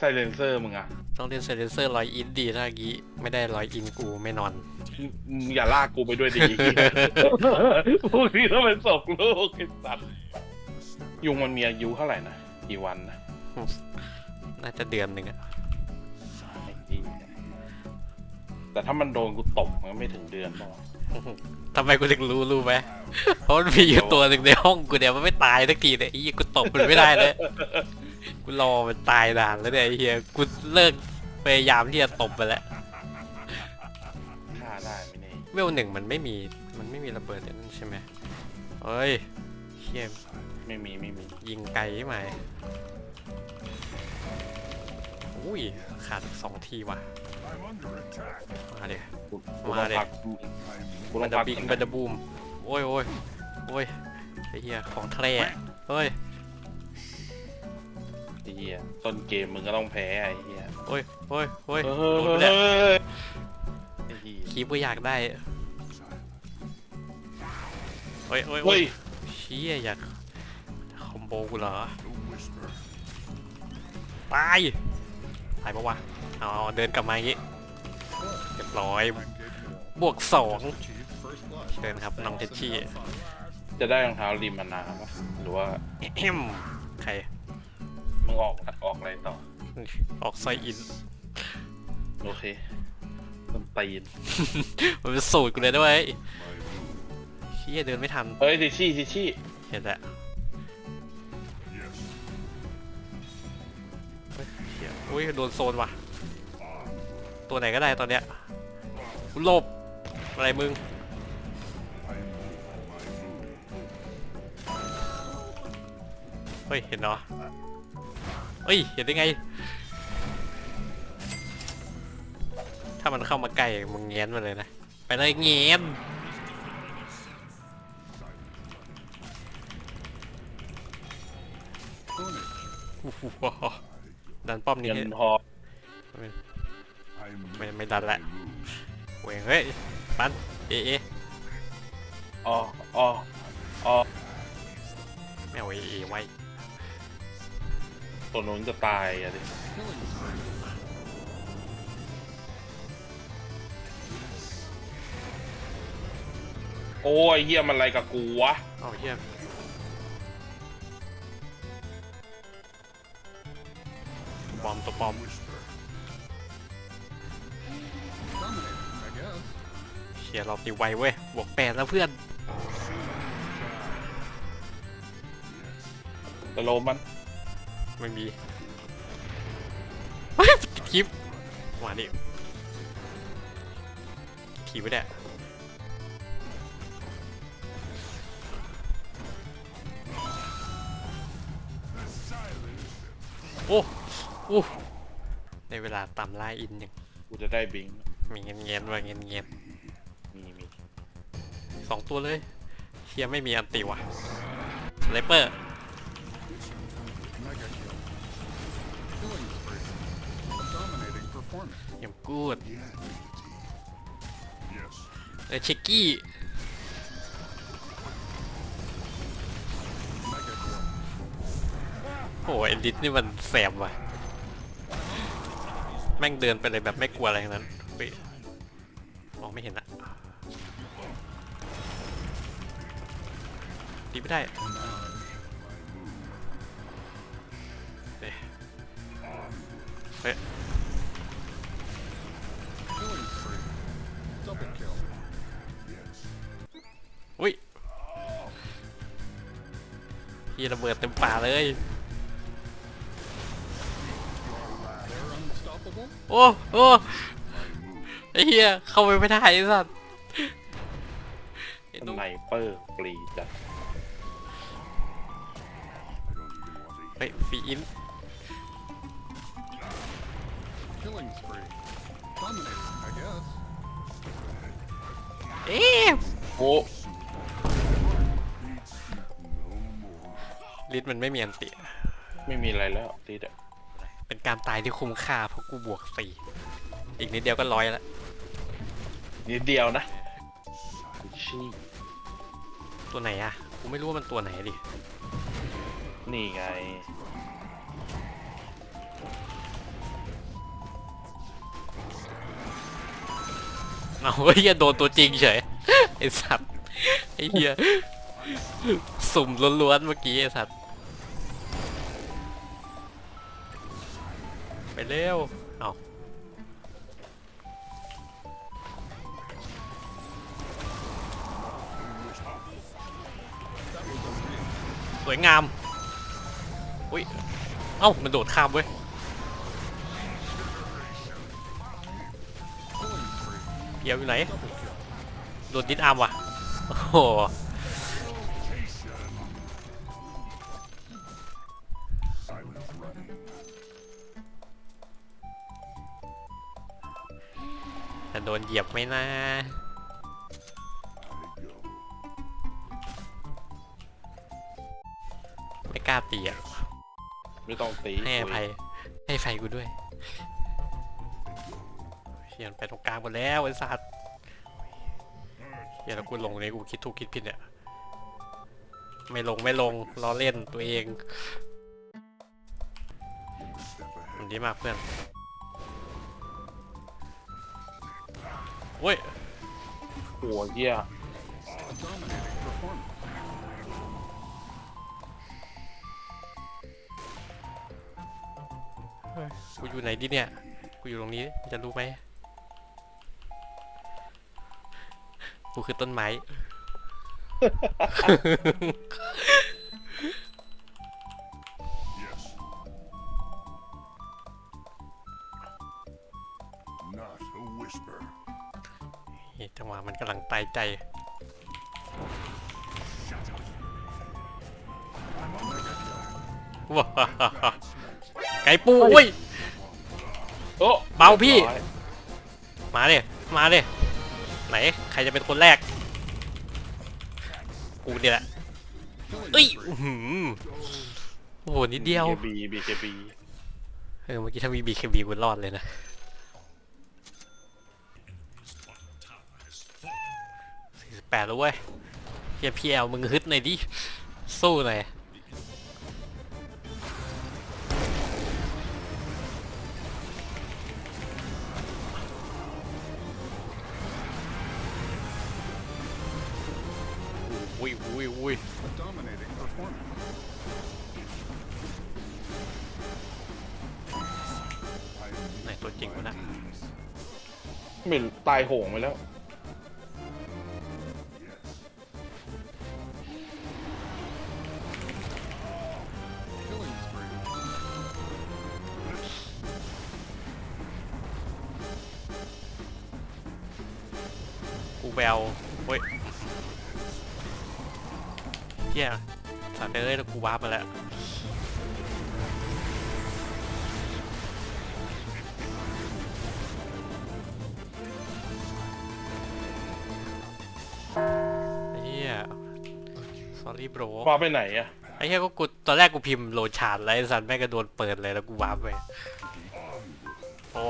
ไซเลนเซอร์มึงอะต้องเล่นเซเลนเซอร์ร้อยอินดีถ้างี้ ไม่ได้ร้อยอินกูไม่นอน มึงอย่าลากกูไปด้วยดีพวกนี้ต้องเป็นศพลูกไอ้สัตว์ยุงมันมีอายุเท่าไหร่นะกี่วันนะน่าจะเดือนหนึ่งอะไอ้เหี้ยแต่ถ้ามันโดนกูตบมันไม่ถึงเดือนหรอกทำไมกูถึงรู้รู้ไหมเพราะมันมีอยู่ตัวหนึ่งในห้องกูเนี่ยมันไม่ตายสักทีเนี่ยไอ้เหี้ยกูตบมันไม่ได้เลย กูรอมันตายนานแล้วเนี่ยไอ้เหี้ยกูเลิกพยายามที่จะตบไปแล้วฆ่าได้ไหมเนี่ยเวลหนึ่งมันไม่มีมันไม่มีระเบิดอย่างนั้นใช่ไหมเฮ้ยเชี่ยไม่มีไม่มียิงไกลใช่ไหมอุ้ยขาดอีกสองทีว่ะมาเดี๋ยวกูมาต้องดิ พักกูต้มัอนงจะพักบิงก่อนมันจะนะบูมโอ้ยโอ้ยโอ้ยไอ้เหี้ยของแท้เฮ้ยไอ้ เหี้ยต้นเกมมึงก็ต้องแพ้ไอ้เหี้ยโอ้ยโอ้ยโอ้ยเฮ้โดนไปแล้วยไอ้เหี้ยคีบก็อยากได้โอ้ยโอ้ยโอ้เฮ้ยยเชี่ยอยากคอมโบกูเหรอตายตายปะวะเอาเอาเดินกลับมาอย่างงี้เรียบร้อยบวกสองเชิญครับน้องเทชชี่ จะได้รองเท้าริมมันนาปะหรือว่าแอมใคร มึงออกออกอะไรต่อ ออกซอยอิน โอเคต้นตีนมันเป็นสูตรกูเลยด้วยเชี่ยเดินไม่ทันเฮ้ยทิชชี่ทิชชี่เห็นแล้วเฮ้ยเชี่ยอุ้ยโดนโซนว่ะ ตัวไหนก็ได้ตอนเนี้ยกูหลบอะไรมึงเฮ้ย เห็นเนาะ เฮ้ย เห็นได้ไง ถ้ามันเข้ามาใกล้มึงแง้นมาเลยนะ ไปเลยแง้นโอ้โหดันป้อมนี้เงิให้นพอไม่ไม่ดันละเวงเฮ้ย ปันเอะเอะอ๋ออ๋ออ๋อไม่เอาเอะเอะไว้ ตัวนู้นจะตายอะดิโอ้ยเฮียมันอะไรกับกูวะ เอาเยี่ยมบอมตัวปอม เชียร์รอบตีไวเว้ย บวกแปดแล้วเพื่อน ตะโลมมัน ไม่มีเฮ้ยติดคลิปมาดิขี่ไปแดะโอ้โอ้ในเวลาต่ำล่าอินยังกูจะได้บิงมีเงียนเงียนๆว่าเงียนเงียนมีมีๆสองตัวเลยเชียร์ไม่มีอันติว่ะสไนเปอร์ ยังกูดเออเช็กกี้โอ้ยลิทนี่มันแสบว่ะ แม่งเดินไปเลยแบบไม่กลัวอะไรทั้งนั้นเฮ้ยมองไม่เห็นอะตีไม่ได้เฮ้ย อุ้ยพี่ระเบิดเต็มป่าเลย โอ้โอ้ไอ้เหี้ยเข้าไปไม่ได้ไอ้สัสไอ้สนุ่มไนเปอร์ปรีจัดเฮ้ยฟีอิน Killing spree. Dominating, I guess. เอ๊ะโอ้ลิทมันไม่มีอันติไม่มีอะไรแล้วตีดอะเป็นการตายที่คุ้มค่าเพราะกูบวกสี่อีกนิดเดียวก็ร้อยละนิดเดียวนะชี้ตัวไหนอะกูไม่รู้ว่ามันตัวไหนดินี่ไง เอาไอ้เหี้ยโดนตัวจริงเฉยไอ้สัตว์ไอ้เหี้ยสุ่มล้วนๆเมื่อกี้ไอ้สัตว์ไปเร็วเอาสวยงามอุ้ยเอ้ามันโดดข้ามเว้ย spree. เพียวอยู่ไหน Double kill. โดนดิสอาร์มว่ะโอ้โหจะโดนเหยียบไหมนะไม่กล้าตีอะไม่ต้องตีให้อภัยให้ไฟกูด้วย เฮียมันไปตรงกลางหมดแล้วไอ้สัตว์เฮียแล้วกูลงเลยกูคิดถูกคิดผิดเนี่ย ไม่ลงไม่ลงล้อเล่นตัวเองมันดีมากเพื่อนโอ้ยหัวเหี้ย A dominating performance. กูอยู่ไหนดิเนี่ย กูอยู่ตรงนี้จะรู้ไหม กูคือต้นไม้ Yes. Not a whisper. นี่จังหวะมันกำลังตายใจว้าวไก่ปูอุ้ย โอ้เบาพี่รียบร้อยมาเลยมาเลย ไหน ใครจะเป็นคนแรก กูเนี่ยแหละ Killing เอ้ย spree. อื้อหือโอ้โห นิดเดียวบีบีเคบีเออ เมื่อกี้ถ้ามี BKB กูรอดเลยนะสี่สิบแปดแล้วเว้ยเฮียพีเอลมึงฮึดหน่อยดิ สู้หน่อย อุ้ยอุ้ยอุ้ย A dominating performance. ไหนตัวจริงวะนะไม่รู้ตายโหงไปแล้ว Killing spree. กูไปเฮ้ยเฮียสัตว์เอ้ยแล้วกูวาร์ปมาแล้วไอ้เฮีย sorry bro ว่าไปไหนอะไอ้เฮียก็กูตอนแรกกูพิมพ์โหลดชาร์จแล้วไอ้สัตว์แม่งก็โดนเปิดเลยแล้วกูวาร์ปไปโอ้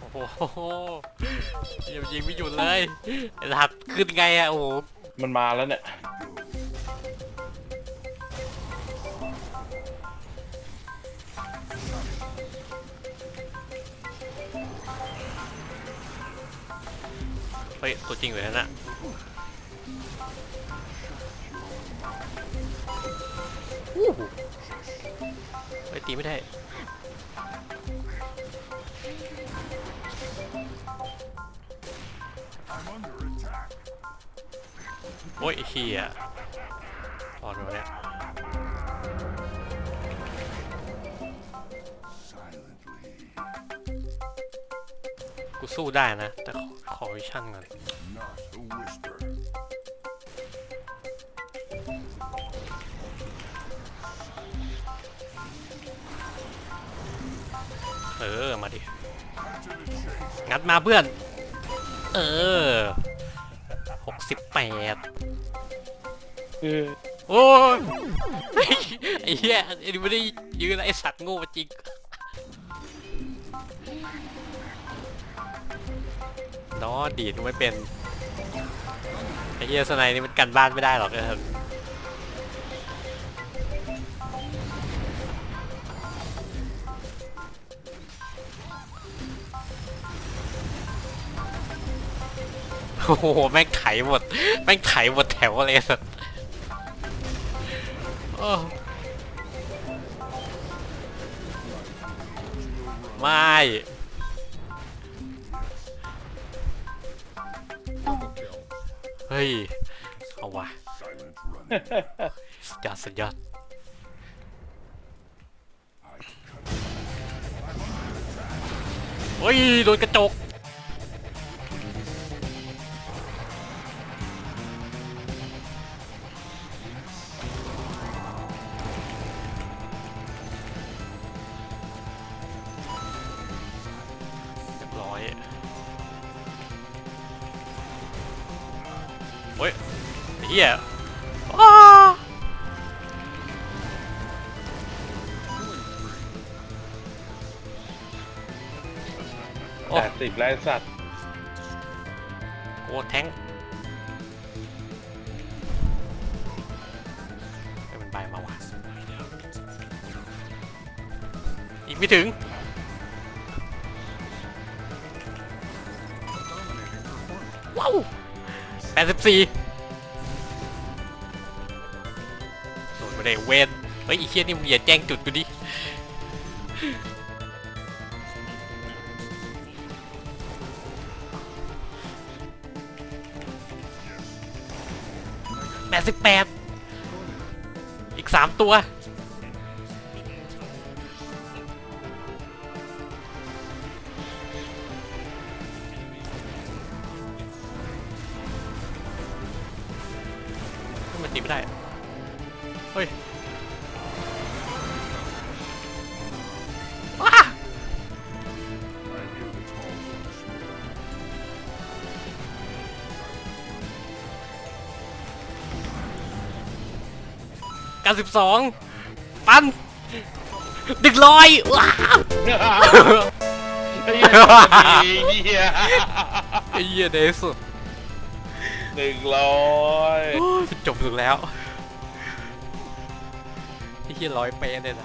โอ้โหยังยิงไม่หยุดเลยไอ้สัตว์ขึ้นไงอะโอ้โห มันมาแล้วเนี่ย เฮ้ย ตัวจริงเลยนะน่ะอู้หูเฮ้ยตีไม่ได้ โอ้ยเฮียพอแล้เนี่ยกูสู้ได้นะ แต่ขอขอวิชั่นก่อนเออ มาดิ งัดมาเพื่อน เออ บแปดเออโอ้ยไอ้ไอ้เหี้ยไอ้นี่ไม่ได้ยืนไอ้สัตว์โง่จริงนอดีดกูไม่เป็นไอ้เหี้ยสไนนี่มันกันบ้านไม่ได้หรอกเออ โอ้โหแม่งไถหมดแม่งไถหมดแถวเลยสัสไม่เฮ้ย เอาวะ Silent running. สุดยอดสุดยอดเฮ้ย โดนกระจก ไอ้เฮียอ้าโอ้แปดสิบแล้วไอ้สัตว์โอ้แทงให้มันใบมาวะอีกไม่ถึง Dominating performance. ว้าวแปดสิบสี่ โดนไม่ได้เวนเฮ้ยไอีเคียนี่มึงอย่าแจ้งจุดกูดิแปดสิบแปดอีกสามตัวมันตีไม่ได้ เฮ้ยว้า I hear the call from the spirit. เก้าสิบสองปันดึกร้อยว้าวไอ้เหี้ยไอ้เหี้ยเดสุดหนึ่งร้อยจบสุดแล้ว ที่ร้อยเป๊ะได้ไหน